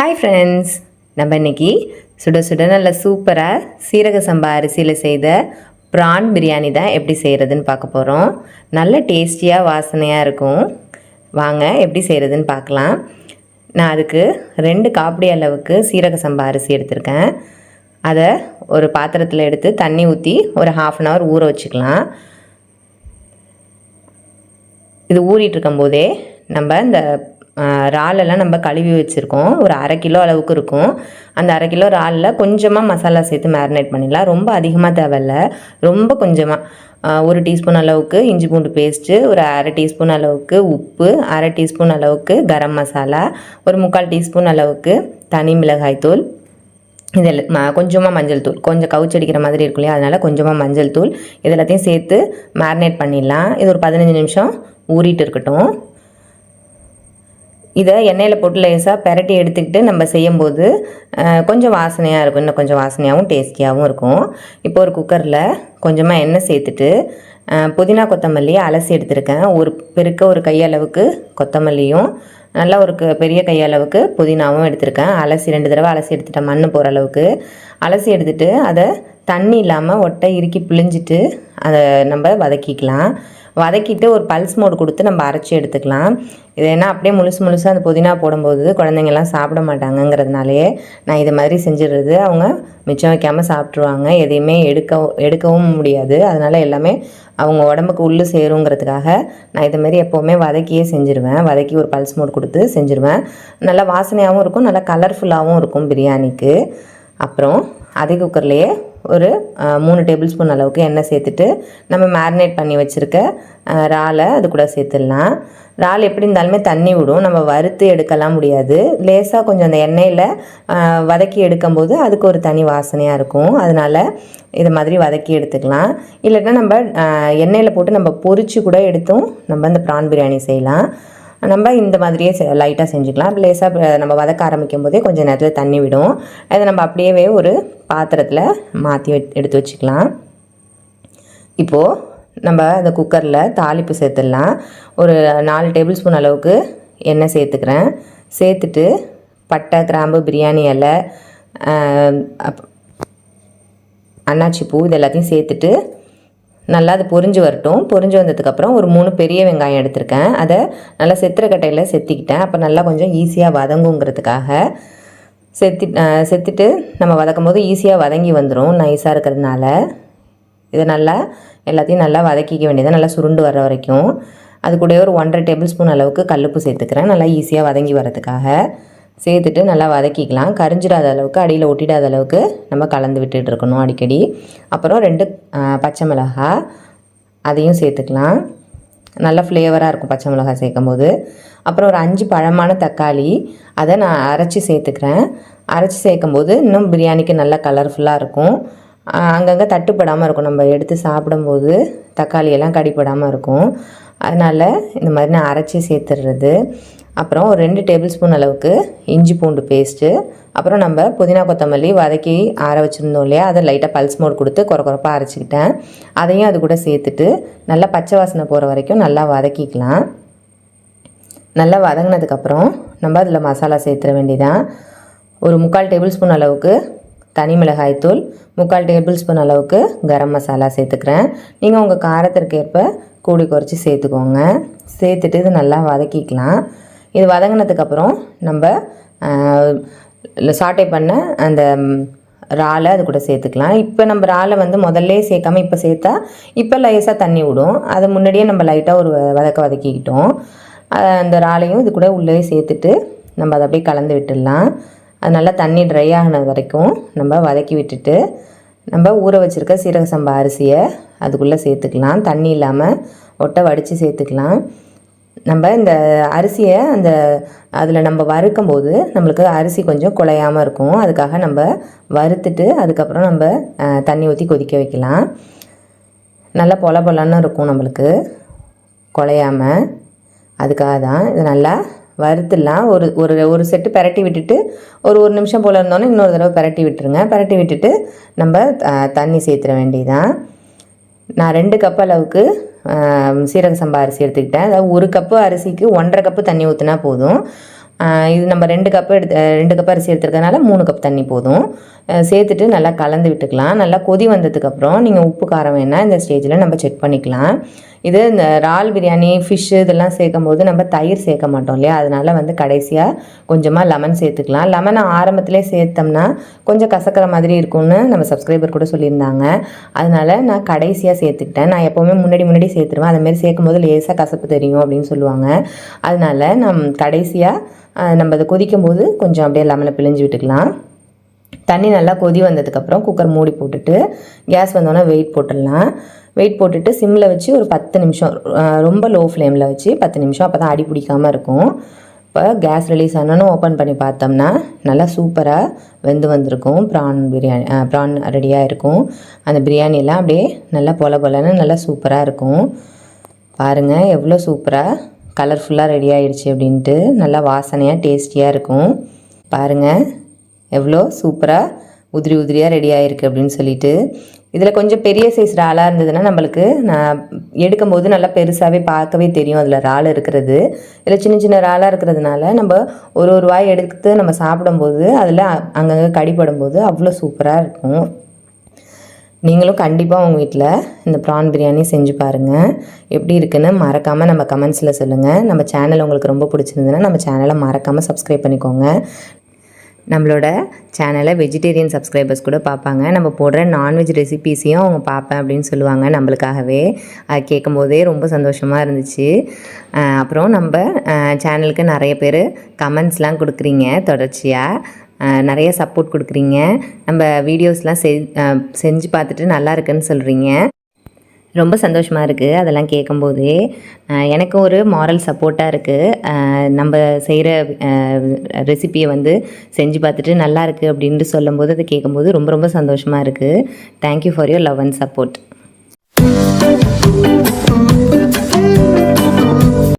Hi friends நம்ம இன்னைக்கு சுட சுட நல்ல சூப்பராக சீரக சம்பா அரிசியில் செய்த ப்ரான் பிரியாணி தான் எப்படி செய்கிறதுன்னு பார்க்க போகிறோம் நல்ல டேஸ்டியாக வாசனையாக இருக்கும். வாங்க எப்படி செய்கிறதுன்னு பார்க்கலாம். நான் அதுக்கு ரெண்டு காப்படி அளவுக்கு சீரக சம்பா அரிசி எடுத்திருக்கேன். அதை ஒரு பாத்திரத்தில் எடுத்து தண்ணி ஊற்றி ஒரு ஹாஃப் அன் ஹவர் ஊற வச்சுக்கலாம். இது ஊறிட்டு இருக்கும்போதே நம்ம இந்த இறாலெல்லாம் நம்ம கழுவி வச்சுருக்கோம். ஒரு அரை கிலோ அளவுக்கு இருக்கும். அந்த அரை கிலோ இறாலில் கொஞ்சமாக மசாலா சேர்த்து மேரினேட் பண்ணிடலாம். ரொம்ப அதிகமாக தேவையில்ல. ரொம்ப கொஞ்சமாக ஒரு டீஸ்பூன் அளவுக்கு இஞ்சி பூண்டு பேஸ்ட்டு ஒரு அரை டீஸ்பூன் அளவுக்கு உப்பு அரை டீஸ்பூன் அளவுக்கு கரம் மசாலா ஒரு முக்கால் டீஸ்பூன் அளவுக்கு தனி மிளகாய் தூள். இதில் ம கொஞ்சமாக மஞ்சள் தூள். கொஞ்சம் கவுச்சடிக்கிற மாதிரி இருக்கும் இல்லையா? அதனால் கொஞ்சமாக மஞ்சள் தூள். இது எல்லாத்தையும் சேர்த்து மேரினேட் பண்ணிடலாம். இது ஒரு பதினஞ்சு நிமிஷம் ஊறிட்டு இருக்கட்டும். இதை எண்ணெயில் போட்டு லேசாக பெரட்டி எடுத்துக்கிட்டு நம்ம செய்யும்போது கொஞ்சம் வாசனையாக இருக்கும். இன்னும் கொஞ்சம் வாசனையாகவும் டேஸ்டியாகவும் இருக்கும். இப்போ ஒரு குக்கரில் கொஞ்சமாக எண்ணெய் சேர்த்துட்டு புதினா கொத்தமல்லி அலசி எடுத்திருக்கேன். ஒரு பெருக்க ஒரு கையளவுக்கு கொத்தமல்லியும் நல்லா ஒரு க- பெரிய கையளவுக்கு புதினாவும் எடுத்திருக்கேன். அலசி ரெண்டு தடவை அலசி எடுத்துட்டேன். மண் போகிற அளவுக்கு. அலசி எடுத்துட்டு அதை தண்ணி இல்லாமல் ஒட்டை இறுக்கி பிழிஞ்சிட்டு அதை நம்ம வதக்கிக்கலாம். வதக்கிட்டு ஒரு பல்ஸ் மோடு கொடுத்து நம்ம அரைச்சி எடுத்துக்கலாம். இது என்ன அப்படியே முழுசு முழுசாக அந்த புதினா போடும்போது குழந்தைங்கள்லாம் சாப்பிட மாட்டாங்கங்கிறதுனாலே நான் இது மாதிரி செஞ்சிடுறது. அவங்க மிச்சம் வைக்காமல் சாப்பிட்ருவாங்க எதையுமே எடுக்க எடுக்கவும் முடியாது. அதனால் எல்லாமே அவங்க உடம்புக்கு உள்ளு சேருங்கிறதுக்காக நான் இது மாதிரி எப்போவுமே வதக்கியே செஞ்சுருவேன். வதக்கி ஒரு பல்ஸ் மோடு கொடுத்து செஞ்சுருவேன். நல்லா வாசனையாகவும் இருக்கும். நல்லா கலர்ஃபுல்லாகவும் இருக்கும் பிரியாணிக்கு. அப்புறம் அதே குக்கர்லேயே ஒரு மூணு டேபிள் ஸ்பூன் அளவுக்கு எண்ணெய் சேர்த்துட்டு நம்ம மேரினேட் பண்ணி வச்சுருக்க இறாலை அது கூட சேர்த்துடலாம். இறால் எப்படி இருந்தாலுமே தண்ணி விடும். நம்ம வறுத்து எடுக்கலாம் முடியாது. லேசாக கொஞ்சம் அந்த எண்ணெயில் வதக்கி எடுக்கும்போது அதுக்கு ஒரு தனி வாசனையாக இருக்கும். அதனால் இது மாதிரி வதக்கி எடுத்துக்கலாம். இல்லைன்னா நம்ம எண்ணெயில் போட்டு நம்ம பொரிச்சு கூட எடுத்தும் நம்ம இந்த ப்ரான் பிரியாணி செய்யலாம். நம்ம இந்த மாதிரியே லைட்டாக செஞ்சுக்கலாம். லேசாக நம்ம வதக்க ஆரம்பிக்கும் போதே கொஞ்சம் நேரத்தில் தண்ணி விடும். அதை நம்ம அப்படியே ஒரு பாத்திரத்தில் மாற்றி எடுத்து வச்சுக்கலாம். இப்போது நம்ம அந்த குக்கரில் தாளிப்பு சேர்த்துடலாம். ஒரு நாலு டேபிள் ஸ்பூன் அளவுக்கு எண்ணெய் சேர்த்துக்கிறேன். சேர்த்துட்டு பட்டை கிராம்பு பிரியாணி இலை அப்- அன்னாச்சி பூ இது எல்லாத்தையும் சேர்த்துட்டு நல்லா அது பொரிஞ்சு வரட்டும். பொரிஞ்சு வந்ததுக்கப்புறம் ஒரு மூணு பெரிய வெங்காயம் எடுத்திருக்கேன். அதை நல்லா செத்துறக்கட்டையில் செத்திக்கிட்டேன். அப்போ நல்லா கொஞ்சம் ஈஸியாக வதங்குங்கிறதுக்காக செத்தி செத்துட்டு நம்ம வதக்கும் போது ஈஸியாக வதங்கி வந்துடும் நைஸாக இருக்கிறதுனால. இதை நல்லா எல்லாத்தையும் நல்லா வதக்கிக்க வேண்டியது நல்லா சுருண்டு வர வரைக்கும். அது கூட ஒரு ஒன்றரை டேபிள் ஸ்பூன் அளவுக்கு கல்லுப்பு சேர்த்துக்கிறேன். நல்லா ஈஸியாக வதங்கி வரதுக்காக சேர்த்துட்டு நல்லா வதக்கிக்கலாம். கரிஞ்சிடாத அளவுக்கு அடியில் ஒட்டிடாத அளவுக்கு நம்ம கலந்து விட்டுட்டு இருக்கணும் அடிக்கடி. அப்புறம் ரெண்டு பச்சை மிளகாய் அதையும் சேர்த்துக்கலாம். நல்ல ஃப்ளேவராக இருக்கும் பச்சை மிளகாய் சேர்க்கும் போது அப்புறம் ஒரு அஞ்சு பழமான தக்காளி அதை நான் அரைச்சி சேர்த்துக்கிறேன். அரைச்சி சேர்க்கும் போது இன்னும் பிரியாணிக்கு நல்லா கலர்ஃபுல்லாக இருக்கும். அங்கங்கே தட்டுப்படாமல் இருக்கும். நம்ம எடுத்து சாப்பிடும்போது தக்காளியெல்லாம் கடிப்படாமல் இருக்கும். அதனால் இந்த மாதிரி நான் அரைச்சி சேர்த்துடுறது அப்புறம் ஒரு ரெண்டு டேபிள் ஸ்பூன் அளவுக்கு இஞ்சி பூண்டு பேஸ்ட்டு. அப்புறம் நம்ம புதினா கொத்தமல்லி வதக்கி ஆற வச்சுருந்தோம் இல்லையா? அதை லைட்டாக பல்ஸ் மோட் கொடுத்து குறை குறைப்பாக அரைச்சிக்கிட்டேன். அதையும் அது கூட சேர்த்துட்டு நல்லா பச்சை வாசனை போகிற வரைக்கும் நல்லா வதக்கிக்கலாம். நல்லா வதங்கினதுக்கப்புறம் நம்ம அதில் மசாலா சேர்த்துற வேண்டியதான் ஒரு முக்கால் டேபிள் ஸ்பூன் அளவுக்கு தனி மிளகாய்த்தூள் முக்கால் டேபிள் ஸ்பூன் அளவுக்கு கரம் மசாலா சேர்த்துக்கிறேன். நீங்கள் உங்கள் காரத்திற்கேற்ப கூடி குறைச்சி சேர்த்துக்கோங்க. சேர்த்துட்டு இது நல்லா வதக்கிக்கலாம். இது வதங்கினதுக்கப்புறம் நம்ம சாட்டை பண்ண அந்த இறாலை அது கூட சேர்த்துக்கலாம். இப்போ நம்ம இறாலை வந்து முதல்ல சேர்க்காம இப்போ சேர்த்தா இப்போ லேசாக தண்ணி விடும். அது முன்னாடியே நம்ம லைட்டாக ஒரு வ- வதக்க வதக்கிக்கிட்டோம். அந்த இறாலையும் இது கூட உள்ளே சேர்த்துட்டு நம்ம அதை அப்படியே கலந்து விட்டுடலாம். அது நல்லா தண்ணி ட்ரை ஆகின வரைக்கும் நம்ம வதக்கி விட்டுட்டு நம்ம ஊற வச்சுருக்க சீரக சம்பா அரிசியை அதுக்குள்ளே சேர்த்துக்கலாம். தண்ணி இல்லாமல் ஒட்டை வடித்து சேர்த்துக்கலாம். நம்ம இந்த அரிசியை அந்த அதில் நம்ம வறுக்கும் போது நம்மளுக்கு அரிசி கொஞ்சம் குலையாமல் இருக்கும். அதுக்காக நம்ம வறுத்துட்டு அதுக்கப்புறம் நம்ம தண்ணி ஊற்றி கொதிக்க வைக்கலாம். நல்லா பொல பொலன்னு இருக்கும் நம்மளுக்கு. குலையாமல் அதுக்காக தான் இது நல்லா வறுத்துடலாம். ஒரு ஒரு ஒரு செட்டு பரட்டி விட்டுட்டு ஒரு ஒரு நிமிஷம் போல் இருந்தோன்னே இன்னொரு தடவை பரட்டி விட்டுருங்க. பரட்டி விட்டுட்டு நம்ம தண்ணி சேர்த்துற வேண்டியதான் நான் ரெண்டு கப் அளவுக்கு சீரக சம்பா அரிசி எடுத்துக்கிட்டேன். அதாவது ஒரு கப்பு அரிசிக்கு ஒன்றரை கப்பு தண்ணி ஊற்றினா போதும். இது நம்ம ரெண்டு கப்பு எடுத்து ரெண்டு கப் அரிசி எடுத்துருக்கனால மூணு கப் தண்ணி போதும். சேர்த்துட்டு நல்லா கலந்து விட்டுக்கலாம். நல்லா கொதி வந்ததுக்கப்புறம் நீங்கள் உப்பு காரம் வேணால் இந்த ஸ்டேஜில் நம்ம செக் பண்ணிக்கலாம். இது இந்த இறால் பிரியாணி ஃபிஷ்ஷு இதெல்லாம் சேர்க்கும் போது நம்ம தயிர் சேர்க்க மாட்டோம் இல்லையா? அதனால வந்து கடைசியாக கொஞ்சமாக லெமன் சேர்த்துக்கலாம். லெமனை ஆரம்பத்திலே சேர்த்தோம்னா கொஞ்சம் கசக்கிற மாதிரி இருக்கும்னு நம்ம சப்ஸ்கிரைபர் கூட சொல்லியிருந்தாங்க. அதனால நான் கடைசியாக சேர்த்துக்கிட்டேன். நான் எப்போவுமே முன்னாடி முன்னாடி சேர்த்துருவேன். அதுமாரி சேர்க்கும் போது லேசாக கசப்பு தெரியும் அப்படின்னு சொல்லுவாங்க. அதனால நம் கடைசியாக நம்ம அதை கொதிக்கும் போது கொஞ்சம் அப்படியே லெமனை பிழிஞ்சு விட்டுக்கலாம். தண்ணி நல்லா கொதி வந்ததுக்கப்புறம் குக்கர் மூடி போட்டுட்டு கேஸ் வந்தோன்னே வெயிட் போட்டுடலாம். வெயிட் போட்டுட்டு சிம்மில் வச்சு ஒரு பத்து நிமிஷம் ரொம்ப லோ ஃப்ளேமில் வச்சு பத்து நிமிஷம். அப்போ தான் அடி பிடிக்காமல் இருக்கும். இப்போ கேஸ் ரிலீஸ் ஆனோன்னு ஓப்பன் பண்ணி பார்த்தோம்னா நல்லா சூப்பராக வெந்து வந்திருக்கும். ப்ரான் பிரியாணி ப்ரான் ரெடியாக இருக்கும். அந்த பிரியாணியெல்லாம் அப்படியே நல்லா பொல பொலன்னு நல்லா சூப்பராக இருக்கும். பாருங்கள் எவ்வளோ சூப்பராக கலர்ஃபுல்லாக ரெடி ஆகிடுச்சு அப்படின்ட்டு. நல்லா வாசனையாக டேஸ்டியாக இருக்கும். பாருங்கள் எவ்வளோ சூப்பராக உதிரி உதிரியாக ரெடி ஆகிருக்கு அப்படின்னு சொல்லிட்டு. இதில் கொஞ்சம் பெரிய சைஸ் இறாலாக இருந்ததுன்னா நம்மளுக்கு நான் எடுக்கும்போது நல்லா பெருசாகவே பார்க்கவே தெரியும். அதில் இறால் இருக்கிறது. இதில் சின்ன சின்ன இறாலாக இருக்கிறதுனால நம்ம ஒரு ஒரு வாய் எடுத்து நம்ம சாப்பிடும்போது அதில் அங்கங்கே கடிப்படும் போது அவ்வளோ சூப்பராக இருக்கும். நீங்களும் கண்டிப்பாக உங்கள் வீட்டில் இந்த ப்ரான் பிரியாணி செஞ்சு பாருங்கள் எப்படி இருக்குன்னு மறக்காமல் நம்ம கமெண்ட்ஸில் சொல்லுங்கள் நம்ம சேனல் உங்களுக்கு ரொம்ப பிடிச்சிருந்ததுன்னா நம்ம சேனலை மறக்காமல் சப்ஸ்கிரைப் பண்ணிக்கோங்க. நம்மளோட சேனலை வெஜிடேரியன் சப்ஸ்கிரைபர்ஸ் கூட பார்ப்பாங்க. நம்ம போடுற நான்வெஜ் ரெசிபீஸையும் அவங்க பார்ப்பேன் அப்படின்னு சொல்லுவாங்க நம்மளுக்காகவே. அது கேட்கும்போதே ரொம்ப சந்தோஷமாக இருந்துச்சு. அப்புறம் நம்ம சேனலுக்கு நிறைய பேர் கமெண்ட்ஸ்லாம் கொடுக்குறீங்க தொடர்ச்சியாக நிறைய சப்போர்ட் கொடுக்குறீங்க. நம்ம வீடியோஸ்லாம் செஞ்சு பார்த்துட்டு நல்லா இருக்குன்னு சொல்கிறீங்க ரொம்ப சந்தோஷமாக இருக்குது அதெல்லாம் கேட்கும்போதே எனக்கு ஒரு மாரல் சப்போர்ட்டாக இருக்குது நம்ம செய்கிற ரெசிபியை வந்து செஞ்சு பார்த்துட்டு நல்லா இருக்குது அப்படின்ட்டு சொல்லும்போது அதை கேட்கும்போது ரொம்ப ரொம்ப சந்தோஷமாக இருக்குது thank you for your love and support